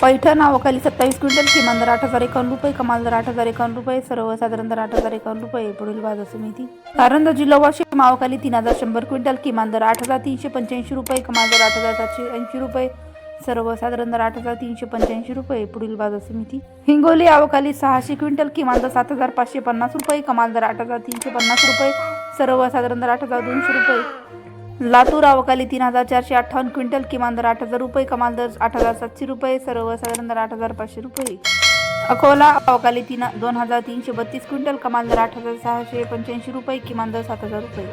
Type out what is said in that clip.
पैठण नावाखाली सत्तावीस क्विंटल किमान दर आठ हजार एकावन्न रुपये कमाल दर आठ हजार एकावन्न रुपये सर्वसाधारण दर आठ हजार एकावन्न रुपये पुढील बाजार समिती. कारंजा जिल्हा वाशिम नावाखाली तीन हजार शंभर क्विंटल किमान दर आठ हजार तीनशे पंच्याऐंशी रुपये कमाल दर आठ हजार सातशे ऐंशी रुपये सर्वसाधारण दर आठ हजार तीनशे पंच्याऐंशी रुपये पुढील बाजार समिती. हिंगोली आवकाली सहाशे क्विंटल किमान दर सात हजार पाचशे पन्नास रुपये कमाल दर आठ हजार तीनशे पन्नास रुपये सर्वसाधारण दर आठ हजार दोनशे रुपये. लातूर अवकाली तीन हजार चारशे अठ्ठावन्न क्विंटल किमान दर आठ हजार रुपये कमाल दर आठ हजार सातशे रुपये सर्वसाधारण दर आठ हजार पाचशे रुपये. अकोला अवकाली तीन दोन हजार तीनशे बत्तीस क्विंटल कमाल दर आठ हजार सहाशे पंच्याऐंशी रुपये किमान दर सात हजार रुपये.